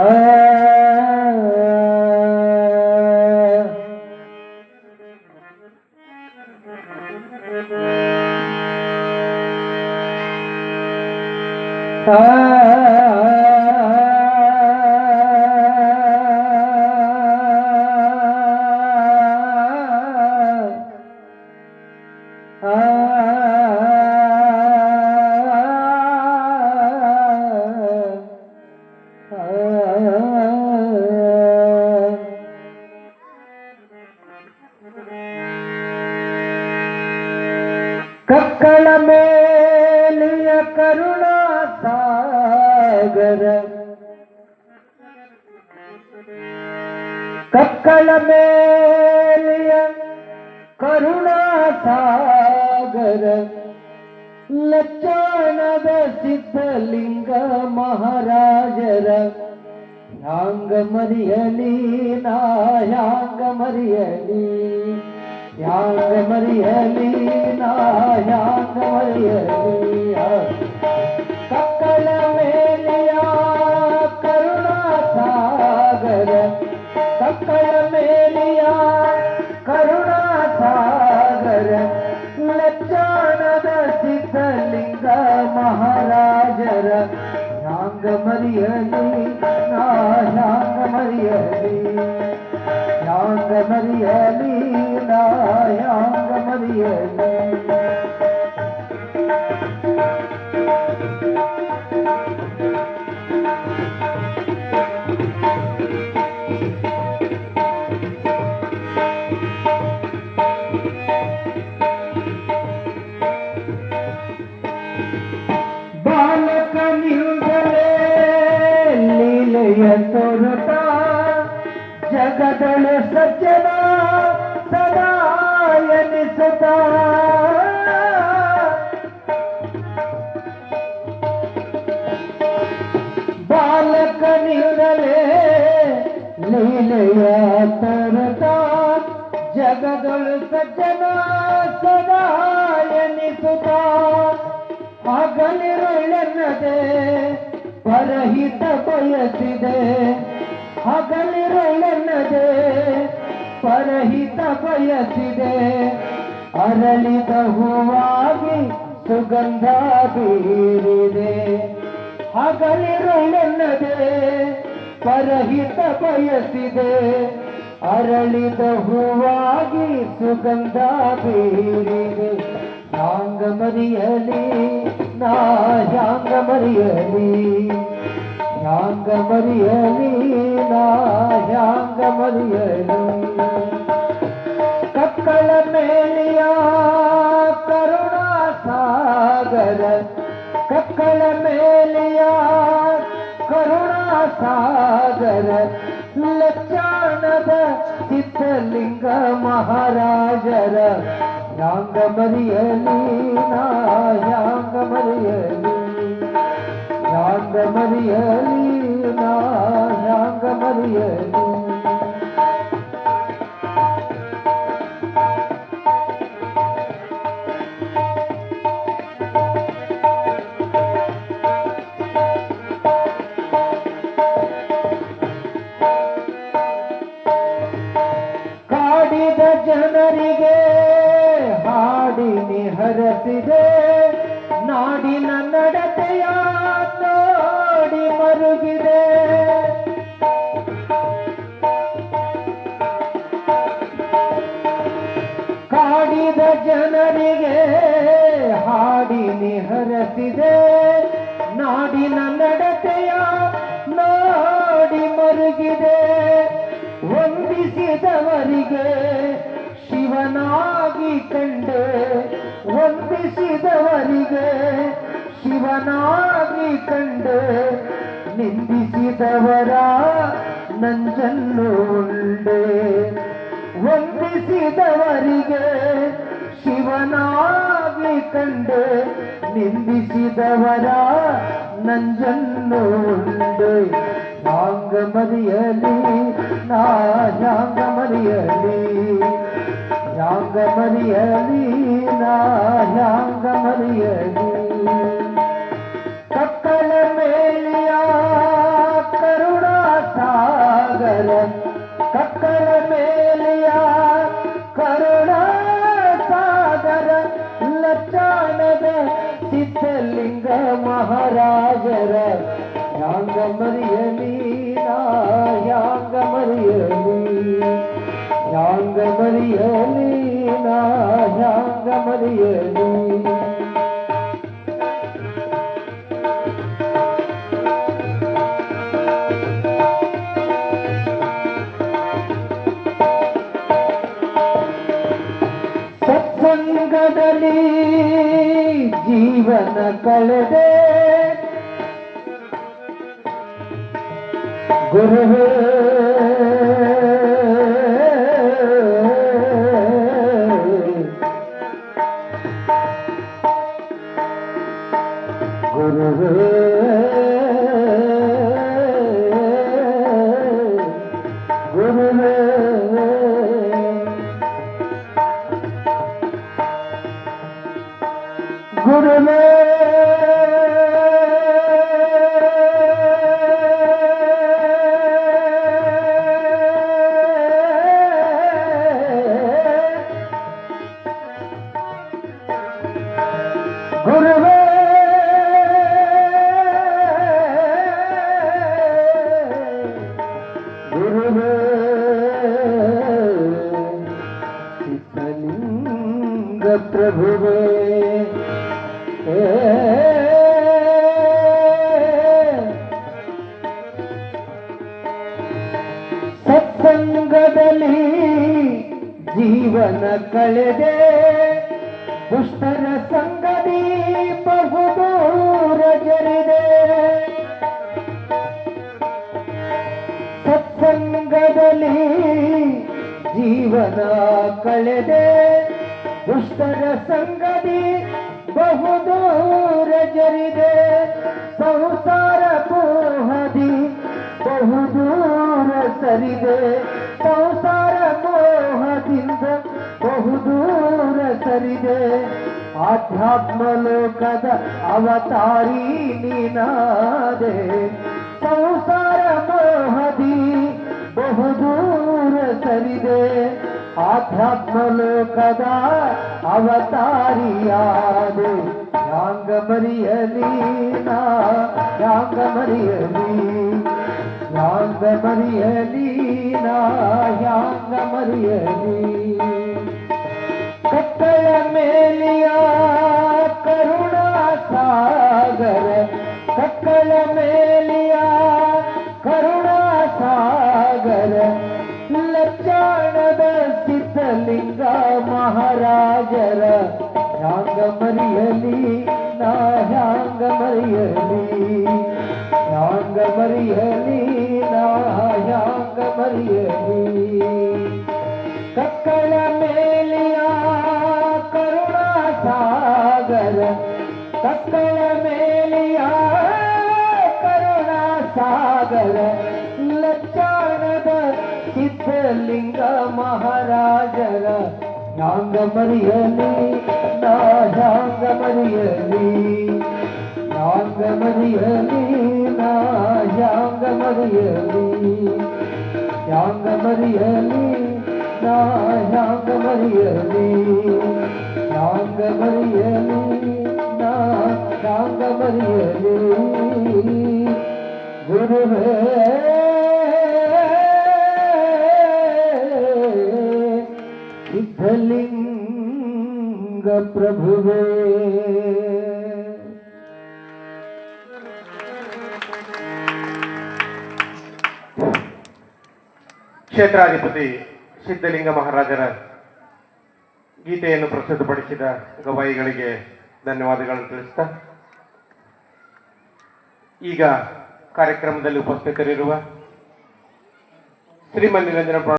Ah ಕಕ್ಕಳ ಮೇಲಿಯ ಕರುಣಾ ಸಾಗರ ಕಕ್ಕಳ ಮೇಲಿಯ ಕರುಣಾ ಸಾಗರ ಲಚ್ಚಾಣದ ಸಿದ್ಧಲಿಂಗ ಮಹಾರಾಜರ ಹ್ಯಾಂಗ ಮರಿಯಲಿ ನಾ ಹ್ಯಾಂಗ ಮರಿಯಲಿ ಹ್ಯಾಂಗ ಮರಿಯಲಿ ನಾ ಹ್ಯಾಂಗ ಮರಿಯಲಿ ಕಕ್ಕಳ ಮೇಲಿಯ ಕರುಣಾ ಸಾಗರ ಲಚ್ಚಾಣದ ಸಿದ್ಧಲಿಂಗ ಮಹಾರಾಜರ ಹ್ಯಾಂಗ ಮರಿಯಲಿ ನಾ ಹ್ಯಾಂಗ ಮರಿಯಲಿ ಹ್ಯಾಂಗ ಮರಿಯಲಿ ನಾ ಹ್ಯಾಂಗ ಮರಿಯಲಿ ಜಗದಳು ಸಜ್ಜನ ಸದಾ ಎನಿಸದ ಬಾಲಕ ನಿರಲೇ ಲೀಲೆಯ ತರದ ಜಗದಳು ಸಜ್ಜನ ಸದಾ ಎನಿಸುತ್ತ. ಹಗಲಿರುಳೆನ್ನದೆ ಪರಹಿತ ಬಯಸಿದೆ. ಹಗಲಿರುಳೆನ್ನದೆ ಪರಹಿತ ಬಯಸಿದೆ. ಅರಳಿದ ಹೂವಾಗಿ ಸುಗಂಧ ಬೀರಿದೆ. ಹಗಲಿರುಳೆನ್ನದೆ ಪರಹಿತ ಬಯಸಿದೆ. ಅರಳಿದ ಹೂವಾಗಿ ಸುಗಂಧ ಬೀರಿದೆ. ಸಾಂಗ ಮರಿಯಲಿ, ನಾ ಹ್ಯಾಂಗ ಮರಿಯಲಿ. ंग मरियली यांग मरियल ककल मेलिया करुणा सागर। ककल मेलिया करुणा सागर। लच्चानिंग महाराजर। रंग मरियली மறியலி நாங்க மறியலி ಹರಸಿದೆ ನಾಡಿನ ನಡತೆಯ ನಾಡಿ ಮರುಗಿದೆ. ವಂದಿಸಿದವರಿಗೆ ಶಿವನಾಗಿ ಕಂಡೆ. ವಂದಿಸಿದವರಿಗೆ ಶಿವನಾಗಿ ಕಂಡೆ. ನಿಂದಿಸಿದವರ ನಂಜನ್ನು ವಂದಿಸಿದವರಿಗೆ ಶಿವನಾಗಿ ಕಂಡೆ ನಿಂದಿಸಿದವರ ನಂಜನ್ನು ಉಂಡೆ. ಮರಿಯಲಿ ನಾ ಹ್ಯಾಂಗ ಮರಿಯಲಿ ಹ್ಯಾಂಗ ಮರಿಯಲಿ ನಾ ಹ್ಯಾಂಗ ಮರಿಯಲಿ ಮರಿಯಲಿ ನಾ ಯಾಂಗ ಮರಿಯಲಿ ಯಾಂಗ ಮರಿಯಲಿ ನಾ ಯಾಂಗ ಮರಿಯಲಿ ಸತ್ಸಂಗದಲ್ಲಿ ಜೀವನ ಕಳೆದೆ গুরু গুরু ಸತ್ಸಂಗದಲ್ಲಿ ಜೀವನ ಕಳೆದೆ. ದುಷ್ಟರ ಸಂಗದಿ ಬಹುದೂರ ಜರಿದೆ ಸತ್ಸಂಗದಲ್ಲಿ ಜೀವನ ಕಳೆದೆ. ದುಷ್ಟರ ಸಂಗದಿ ಬಹುದೂರ ಜರಿದೆ ಸಂಸಾರ ಮೋಹದಿ ಬಹುದೂರ ಸರಿದೆ. ಸಂಸಾರ ಮೋಹದಿಂದ ಬಹು ದೂರ ಸರಿದೆ. ಆಧ್ಯಾತ್ಮ ಲೋಕದ ಅವತಾರಿ ನೀನಾದೆ. ಸಂಸಾರ ಮೋಹದಿ ಬಹು ದೂರ ಸರಿದೆ. ಆಧ್ಯಾತ್ಮ ಲೋಕದ ಅವತಾರಿಯಾದೆ. ಯಾಂಗ ಮರಿಯಲಿ ನಾ, ಯಾಂಗ ಮರಿಯಲಿ ಯಾಂಗ ಮರಿಯಲಿ ನಾ ಯಾಂಗ ಮರಿಯಲಿ ಕಟ್ಟಳ ಮೇಲಿಯ ಕರುಣಾ ಸಾಗರ ಕಟ್ಟಳ ಮೇಲಿಯ ಕರುಣಾ ಸಾಗರ ಲಚ್ಚಾಣದ ಸಿದ್ಧಲಿಂಗ ಮಹಾರಾಜರ ಹ್ಯಾಂಗ ಮರಿಯಲಿ ನಾ ಹ್ಯಾಂಗ ಮರಿಯಲಿ ಹ್ಯಾಂಗ ಮರಿಯಲಿ ನಾ ಹ್ಯಾಂಗ ಮರಿಯಲಿ ಕಕ್ಕಳ ಮೇಲಿಯ ಕರುಣಾ ಸಾಗರ ಕಕ್ಕಳ ಮೇಲಿಯ ಕರುಣಾ ಸಾಗರ ಲಚ್ಚಾಣದ ಸಿದ್ಧಲಿಂಗ ಮಹಾರಾಜರ ಯಾಂಗ ಮರಿಯಲಿ हरी हरी நாங்க மரியலி நாங்க மரியலி நாங்க மரியலி குருவே சித்தலிங்க பிரபுவே. ಕ್ಷೇತ್ರಾಧಿಪತಿ ಸಿದ್ಧಲಿಂಗ ಮಹಾರಾಜರ ಗೀತೆಯನ್ನು ಪ್ರಸ್ತುತಪಡಿಸಿದ ಗವಾಯಿಗಳಿಗೆ ಧನ್ಯವಾದಗಳನ್ನು ತಿಳಿಸ್ತಾ ಈಗ ಕಾರ್ಯಕ್ರಮದಲ್ಲಿ ಉಪಸ್ಥಿತರಿರುವ ಶ್ರೀಮನ್ ನಿರಂಜನ